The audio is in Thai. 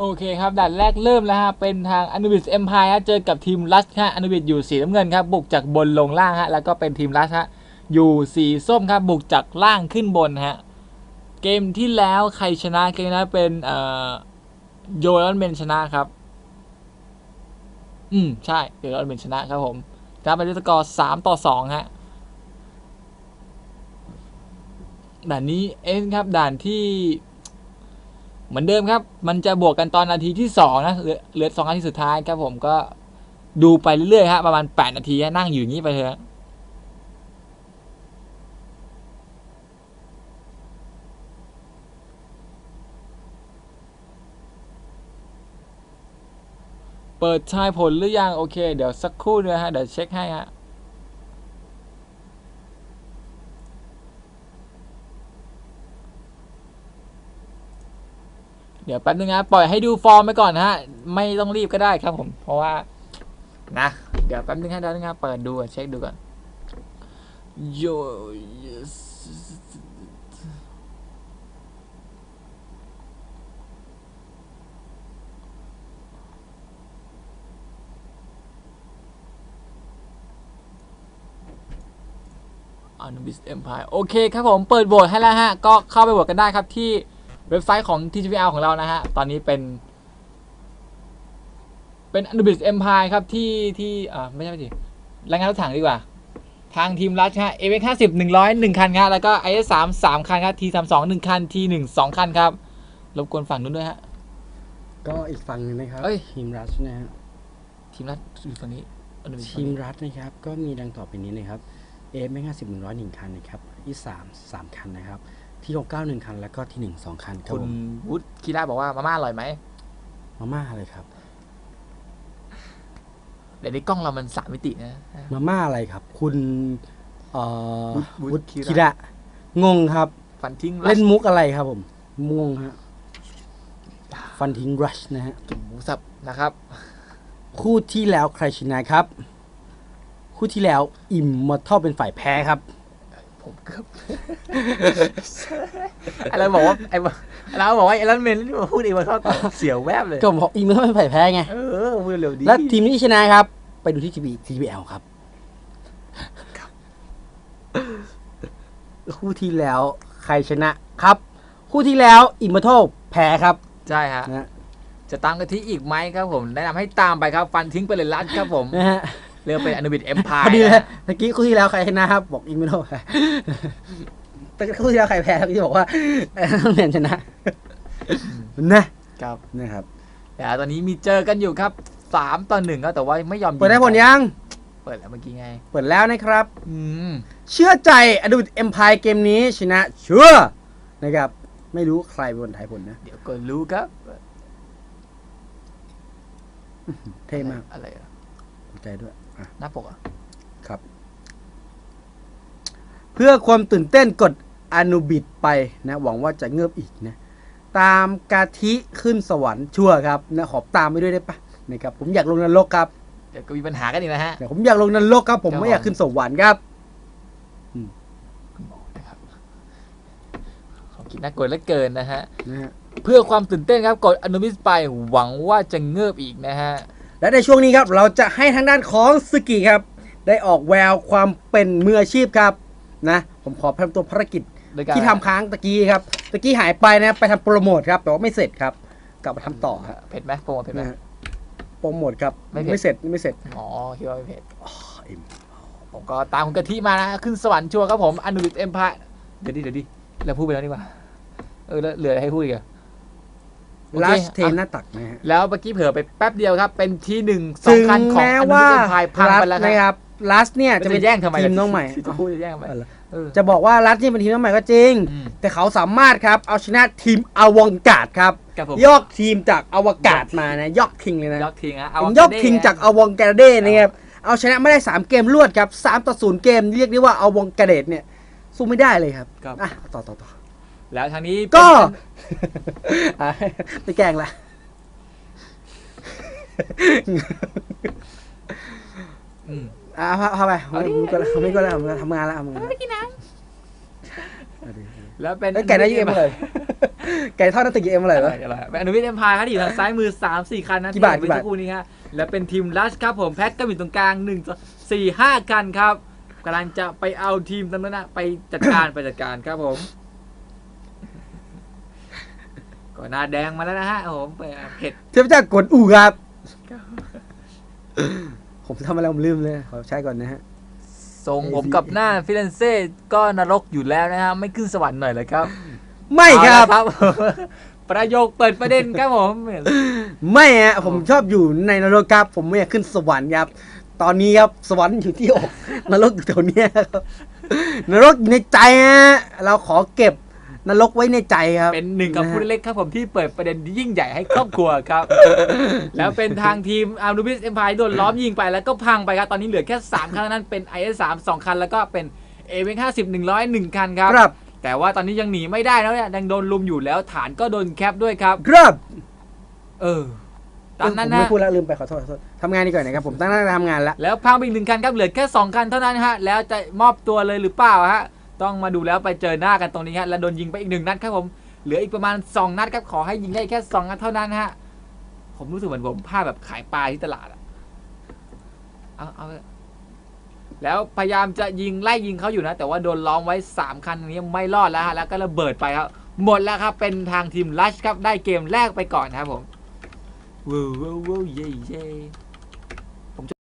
โอเคครับด่านแรกเริ่มแล้วฮะ เป็นทาง Anubis Empire ฮะ เจอกับทีมลัสฮะ Anubis อยู่สีน้ำเงินครับ บุกจากบนลงล่างฮะ แล้วก็เป็นทีมลัสฮะ อยู่สีส้มครับ บุกจากล่างขึ้นบนฮะ เกมที่แล้วใครชนะเกมนั้นเป็นเอ่อโยลอนเมนชนะครับ อืม ใช่โยลอนเมนชนะครับผมชนะไปด้วยสกอร์สามต่อสองฮะด่านนี้เอ็นครับด่านที่ เหมือนเดิมครับ มันจะบวกกันตอนนาทีที่สองนะเหลือสองนาทีสุดท้ายครับผมก็ดูไปเรื่อยๆฮะประมาณแปดนาทีนั่งอยู่อย่างนี้ไปเถอะเปิดทายผลหรือยัง โอเค เดี๋ยวสักครู่นึงฮะ เดี๋ยวเช็คให้ฮะ เดี๋ยวแป๊บนึงนะปล่อยให้ดูฟอร์มไปก่อนนะฮะไม่ต้องรีบก็ได้ครับผม เพราะว่านะเดี๋ยวแป๊บนึงให้ดาวนึงนะเปิดดูเช็คดูก่อนโยอนุบิสเอ็มพายโอเคครับผมเปิดโหวตให้แล้วฮะ ก็เข้าไปโหวตกันได้ครับที่ เว็บไซต์ของ TGVL ของเรานะฮะ ตอนนี้เป็น เป็น Anubis Empire ครับ ที่ที่อ่าไม่ใช่ไม่ใช่รายงานรถถังดีกว่า ทางทีมรัชฮะ AX 50 100 1 คันครับแล้วก็ IS 3 3 คันครับ T 3 2 1 คัน T 1 2 คันครับ รบกวนฝั่งนู้นด้วยฮะ ก็อีกฝั่งหนึงนะครับ เอ้ย ทีมรัชนะฮะ ทีมรัชอยู่ฝั่งนี้ Anubis ทีมรัชนะครับ ก็มีดังต่อไปนี้นะครับเอฟไม่ห้าสิบหนึ่งร้อยหนึ่งคันนะครับที่สามสามคันนะครับ ที่หกเก้าหนึ่งคัน แล้วก็ที่หนึ่งสองคันครับคุณผมวุฒิคีราบอกว่ามาม่าอร่อยไหมมาม่าอะไรครับ เดี๋ยวนี้กล้องเรามันสามมิตินะ มาม่าอะไรครับ คุณเอ่อวุฒิวุฒิวุฒิคิระ คิระงงครับ ฟันทิ้งเล่นมุกอะไรครับผมงงฮะฟันทิ้งรัชนะฮะ กินหมูสับนะครับ คู่ที่แล้วใครชนะครับ คู่ที่แล้วอิมมอร์ทัลเป็นฝ่ายแพ้ครับ ผมเกือบอะไรบอกว่าไอ้เราบอกว่าไอ้ลันเมนนี่มาพูดเองมาทอดต่อเสียวแวบเลย ก็ผมบอกอิมมอร์ทัลเป็นฝ่ายแพ้ไง เออมือเร็วดี และทีมที่ชนะครับ ไปดูที่ทีวีทีวีแอลครับคู่ที่แล้วใครชนะครับ คู่ที่แล้วอิมมอร์ทัลแพ้ครับ ใช่ฮะนะฮะจะตามกันที่อีกไหมครับผม แนะนำให้ตามไปครับ ฟันทิ้งไปเลยลัดครับผมนะฮะ เรียกว่าเป็นอนุบิดเอ็มพาพอดีเลยนะตะกี้คู่ที่แล้วใครชนะครับ บอกอิมมอร์ทัลแพ้แต่คู่ที่แล้วใครแพ้ตะกี้บอกว่าเออต้องเรียนชนะนะครับนะครับแต่ตอนนี้มีเจอกันอยู่ครับสามต่อหนึ่งครับแต่ว่าไม่ยอมยิงเปิดได้ผลยัง เปิดแล้วเมื่อกี้ไง เปิดแล้วนะครับอืมเชื่อใจอดูเอ็มพายเกมนี้ชนะเชื่อนะครับ ไม่รู้ใครเป็นคนทายผลนะ เดี๋ยวก็รู้ครับเท่มากอะไรอะขอบใจด้วยอะ หน้าปกอะครับ เพื่อความตื่นเต้นกดอนุบิดไปนะ หวังว่าจะเงือบอีกนะ ตามกาทิขึ้นสวรรค์ชั่วครับนะขอตามไปด้วยได้ปะนะครับผมอยากลงนรกครับเดี๋ยวก็มีปัญหากันอีกนะฮะเดี๋ยวผมอยากลงนรกครับผมครับไม่อยากขึ้นสวรรค์ครับคุณหมอนะครับของกินน่ากลัวเหลือเกินนะฮะนะฮะเพื่อความตื่นเต้นครับกดอนุมิสไปหวังว่าจะเงือบอีกนะฮะ และในช่วงนี้ครับเราจะให้ทางด้านของสกิครับ ได้ออกแววความเป็นมืออาชีพครับนะผมขอทำตัวภารกิจโดยการที่ทำค้างตะกี้ครับตะกี้หายไปนะไปทำโปรโมทครับแต่ว่าไม่เสร็จครับ กลับมาทำต่อครับเผ็ดไหมโปรโมทเผ็ดไหมนะฮะโปรโมทครับไม่เผ็ดไม่เสร็จไม่เสร็จอ๋อคิดว่าไม่เผ็ดเอ็มผมก็ตามคุณกะทิมานะขึ้นสวรรค์ชัวร์ครับผมอนุบิสเอ็มพายเดี๋ยวดิเดี๋ยวดิเราพูดไปแล้วนี่หว่าเออแล้วเหลืออะไรให้พูดอีกอะโอเค ลัสเทนหอะน้าตักนะฮะแล้วเมื่อกี้เผลอไปแป๊บเดียวครับ เป็นที่หนึ่งสอถึงงคันของแม้อนุบิว่าสเอ็มพายพังไปแล้วรัสคนะรับครับลัสเนี่ยจะจะไปเป็นแย่งทำไมทีมน้องใหม่จะพูดจะแย่งทำไมเออเออจะบอกว่าลัสนี่เป็นทีมน้องใหม่ก็จริงอืมแต่เขาสามารถครับเอาชนะทีมอวกาศครับครับผมยอกทีมจากอวกาศมานะยอกทิ้งเลยนะยอกทิ้งฮะเป็นยกทิ้งจากอวกาเดนะครับเอาชนะไม่ได้ 3 เกมรวดครับ3ต่อ0เกมเรียกได้ว่าอวกาเดเนี่ยสู้ไม่ได้เลยครับครับอะต่อต่อต่อ แล้วทางนี้ก็เป็นอะไปแกล้งละ อืม อะพาพาไปเอาดิ ไม่ก็แล้วไม่ก็แล้วทำงานแล้วทำงานแล้วแล้วเป็นแล้วแกได้เอ็มเลยไก่ทอดนั่นตะกี้เอ็มอะไรอะไรวะอะไรเป็นอนุวิทย์เอ็มพายครับที่อยู่ทางซ้ายมือ 3 4 คันนะกี่บาทที่กี่บาทเมื่อสักครู่นี้ฮะแล้วเป็นทีมลัชครับผมแพทก็อยู่ตรงกลาง 1 4 5 คันครับกำลังจะไปเอาทีมตรงนั้นนะไปจัดการ ไปจัดการครับผม ก็หน้าแดงมาแล้วนะฮะโอ้โหเผ็ดเทพเจ้ากดอู่ครับผมทำอะไรผมลืมเลยขอใช้ก่อนนะฮะทรงผมกับหน้าฟิเลนเซ่ก็นรกอยู่แล้วนะฮะไม่ขึ้นสวรรค์หน่อยเลยครับ ไม่ครับเอาละครับ ประโยคเปิดประเด็นครับผม ไม่ฮะผมชอบอยู่ในนรกครับ ผมไม่อยากขึ้นสวรรค์ครับ ตอนนี้ครับสวรรค์อยู่ที่อกนรกอยู่แถวเนี้ยครับนรกอยู่ในใจฮะเราขอเก็บ นรกไว้ในใจครับ เป็นหนึ่งกับผู้เล็กครับผมที่เปิดประเด็นที่ยิ่งใหญ่ให้ครอบครัวครับ แล้วเป็นทางทีมอาร์นูบิสเอ็มพายโดนล้อมยิงไปแล้วก็พังไปครับ ตอนนี้เหลือแค่ 3 คันเท่านั้นเป็น i s 3 2คัน แล้วก็เป็น a เ x 50 100 1คันครับครับ แต่ว่าตอนนี้ยังหนีไม่ได้แล้วเนี่ยยังโดนลุมอยู่แล้วฐานก็โดนแคปด้วยครับ ครับ เออตามนั้นผมนะไม่พูดแล้วลืมไปขอโทษขอโทษทำงานดีกว่านะครับผมตั้งหน้าทำงานแล้วแล้วพังไปอีกหนึ่งคันครับเหลือแค่2คันเท่านั้นฮะแล้วจะมอบตัวเลยหรือเปล่าฮะ ต้องมาดูแล้วไปเจอหน้ากันตรงนี้ฮะแล้วโดนยิงไปอีกหนึ่งนัดครับผมเหลืออีกประมาณ 2 นัดครับขอให้ยิงได้แค่ 2 นัดเท่านั้นฮะผมรู้สึกเหมือนผมภาพแบบขายปลาที่ตลาดอะเอาเอาแล้วพยายามจะยิงไล่ยิงเขาอยู่นะ แต่ว่าโดนล้อมไว้ 3 คันนี้ไม่รอดแล้วฮะแล้วก็ระเบิดไปครับหมดแล้วครับเป็นทางทีมลัชครับได้เกมแรกไปก่อนครับผมว้าวว้าวว้าวเย่เย่